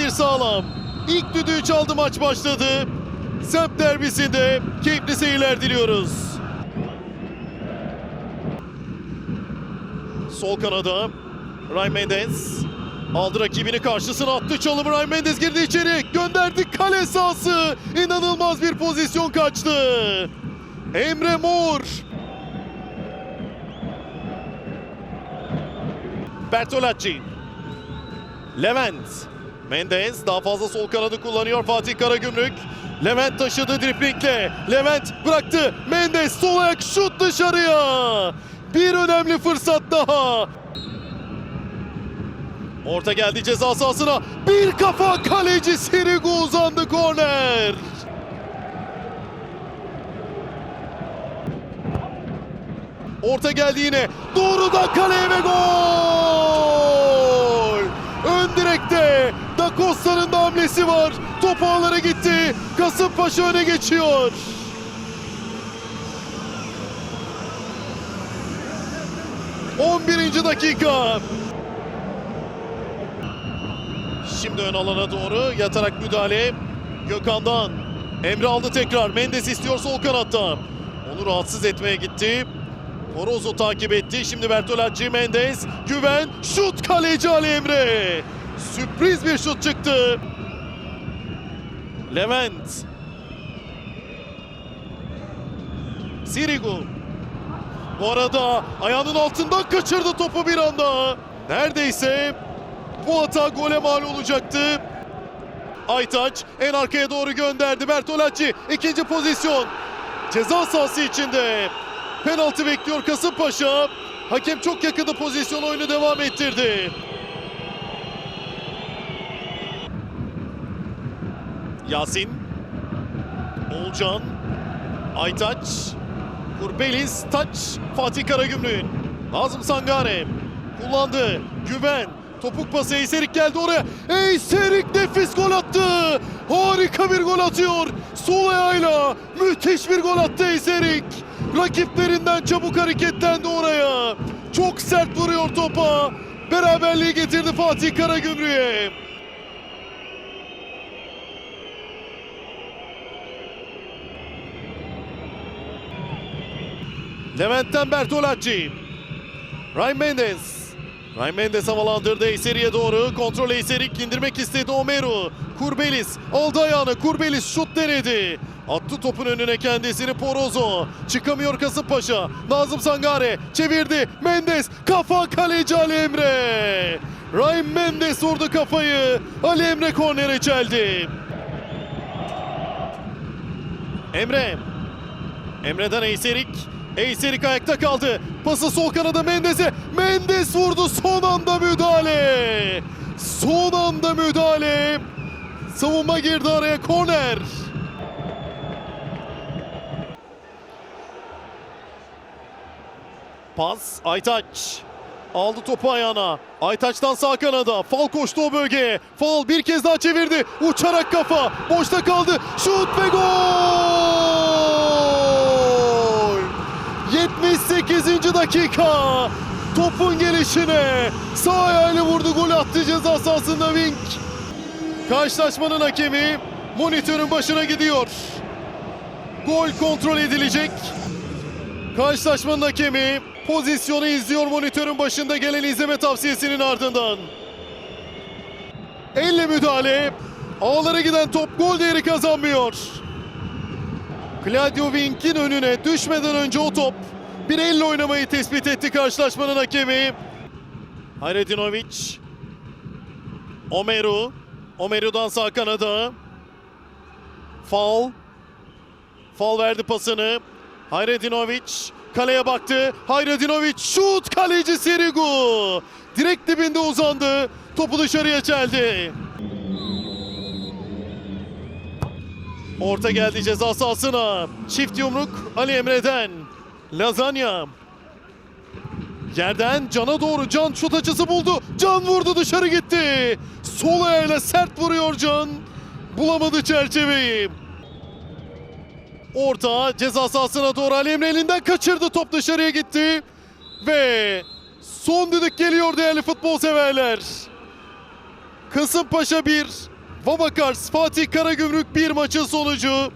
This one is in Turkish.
Kadir Sağlam. İlk düdüğü çaldı maç başladı. Semt derbisinde keyifli seyirler diliyoruz. Sol kanada Ryan Mendes aldı rakibini karşısına attı çalımı Ryan Mendes girdi içeri gönderdi kale sahası inanılmaz bir pozisyon kaçtı Emre Mor Bertolacci Levent Mendes daha fazla sol kanadı kullanıyor Fatih Karagümrük Levent taşıdı driplingle Levent bıraktı Mendes sol ayak şut dışarıya bir önemli fırsat daha Orta geldi ceza sahasına. Bir kafa kaleci Sirigu uzandı korner. Orta geldi yine. Doğrudan kaleye ve gol. Direkte Da hamlesi var. Top ağlara gitti. Kasımpaşa öne geçiyor. On birinci dakika. Şimdi ön alana doğru yatarak müdahale Gökhan'dan. Emre aldı tekrar. Mendes istiyor sol kanatta. Onu rahatsız etmeye gitti. Porozo takip etti. Şimdi Bertolacci Mendes. Güven. Şut kaleci Ali Emre. Sürpriz bir şut çıktı. Levent. Sirigu. Bu arada ayağının altından kaçırdı topu bir anda. Neredeyse bu hata gole mal olacaktı. Aytaç en arkaya doğru gönderdi. Bertolacci ikinci pozisyon. Ceza sahası içinde. Penaltı bekliyor Kasımpaşa. Hakem çok yakında pozisyon oyunu devam ettirdi. Yasin. Olcan. Aytaç. Kurbelis. Taç. Fatih Karagümrük'ün. Nazım Sangare. Kullandı. Güven. Topuk pası Eyserik geldi oraya. Eyserik nefis gol attı. Harika bir gol atıyor. Sol ayağıyla müthiş bir gol attı Eyserik. Rakiplerinden çabuk hareketlendi oraya. Çok sert vuruyor topa. Beraberliği getirdi Fatih Karagümrük'e. Levent'ten Bertolacci. Ryan Mendes. Ryan Mendes havalandırdı Eyseri'ye doğru. Kontrol Eyserik indirmek istedi Omeru. Kurbelis aldı ayağını. Kurbelis şut denedi. Attı topun önüne kendisini Porozo. Çıkamıyor Kasımpaşa. Nazım Sangare çevirdi. Mendes kafa kaleci Ali Emre. Ryan Mendes vurdu kafayı. Ali Emre kornere çeldi. Emre. Emre'den Eyserik. Eyserik ayakta kaldı. Pası sol kanada Mendes'e. Mendes vurdu son anda müdahale. Son anda müdahale. Savunma girdi araya korner. Pas Aytaç. Aldı topu ayağına. Aytaç'tan sağ kanada. Fal koştu o bölgeye. Fal bir kez daha çevirdi. Uçarak kafa. Boşta kaldı. Şut ve gol! 78. dakika. Topun gelişine sağ ayağıyla vurdu. Gol attı ceza sahasında Wink. Karşılaşmanın hakemi monitörün başına gidiyor. Gol kontrol edilecek. Karşılaşmanın hakemi pozisyonu izliyor monitörün başında gelen izleme tavsiyesinin ardından. Elle müdahale. Ağlara giden top gol değeri kazanmıyor. Claudio Wink'in önüne düşmeden önce o top bir elle oynamayı tespit etti karşılaşmanın hakemi. Hayredinovic. Omeru. Omeru'dan sağ kanada. Fal. Fal verdi pasını. Hayredinovic kaleye baktı. Hayredinovic şut kaleci Sirigu. Direkt dibinde uzandı. Topu dışarıya çeldi. Orta geldi ceza sahasına. Çift yumruk Ali Emre'den. Lazanya. Yerden Can'a doğru Can şut açısı buldu. Can vurdu dışarı gitti. Sol ayağıyla sert vuruyor Can. Bulamadı çerçeveyi. Orta ceza sahasına doğru Ali Emre elinden kaçırdı. Top dışarıya gitti. Ve son düdük geliyor değerli futbol severler. Kasımpaşa 1, Vabakars Fatih Karagümrük bir maçın sonucu.